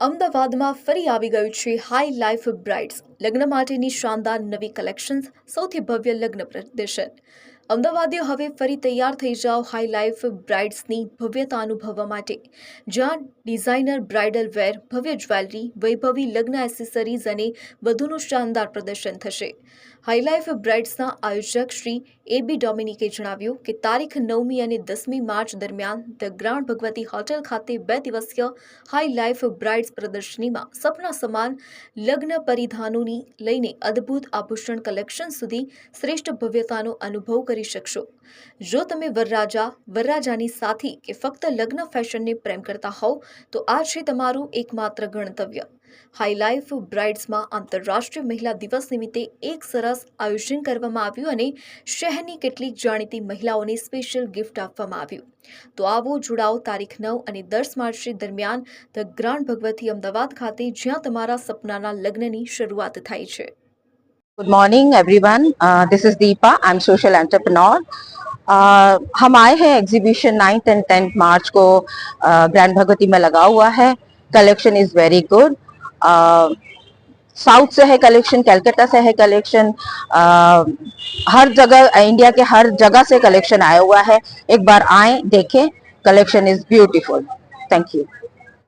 અમદાવાદમાં ફરી આવી ગયું છે હાઈ લાઈફ બ્રાઇડ્સ લગ્ન માટેની શાનદાર નવી કલેક્શન્સ સૌથી ભવ્ય લગ્ન પ્રદર્શન. અમદાવાદીઓ હવે ફરી તૈયાર થઈ જાઓ હાઈ લાઈફ બ્રાઇડ્સની ભવ્યતા અનુભવવા માટે. જ્યાં ડિઝાઇનર બ્રાઇડલ વેર ભવ્ય જ્વેલરી વૈભવી લગ્ન એસેસરીઝ અને વધુનું શાનદાર પ્રદર્શન થશે. હાઈ લાઈફ બ્રાઇડ્સના આયોજક શ્રી એ બી ડોમિનિકે જણાવ્યું કે તારીખ નવમી અને દસમી માર્ચ દરમિયાન ધ ગ્રાન્ડ ભગવતી હોટેલ ખાતે બે દિવસીય હાઈ લાઈફ બ્રાઇડ્સ પ્રદર્શનીમાં સપના સમાન લગ્ન પરિધાનોની લઈને અદ્ભુત આભૂષણ કલેક્શન સુધી શ્રેષ્ઠ ભવ્યતાનો અનુભવ કરી શકશો. જો તમે વરરાજા, વરરાજાની સાથી કે ફક્ત લગ્ન ફેશનને પ્રેમ કરતા હોવ, તો આ છે તમારું એકમાત્ર ગણતવ્ય. હાઈલાઇફ બ્રાઇડ્સમાં આંતરરાષ્ટ્રીય મહિલા દિવસ નિમિત્તે એક સરસ આયોજન કરવામાં આવ્યું અને શહેરની કેટલીક જાણીતી મહિલાઓને સ્પેશિયલ ગિફ્ટ આપવામાં આવ્યું. તો આવો જોડાઓ તારીખ નવ અને દસ માર્ચ દરમિયાન ધ ગ્રાન્ડ ભગવતી અમદાવાદ ખાતે જ્યાં તમારા સપનાના લગ્નની શરૂઆત થાય છે. Good morning everyone this is Deepa I am social entrepreneur हम आए हैं exhibition ninth and tenth March को ग्रैंड uh, भगवती में लगा हुआ है. Collection is very good south से है कलेक्शन कलकत्ता से है कलेक्शन uh, हर जगह इंडिया के हर जगह से कलेक्शन आया हुआ है. एक बार आए देखें. Collection is beautiful thank you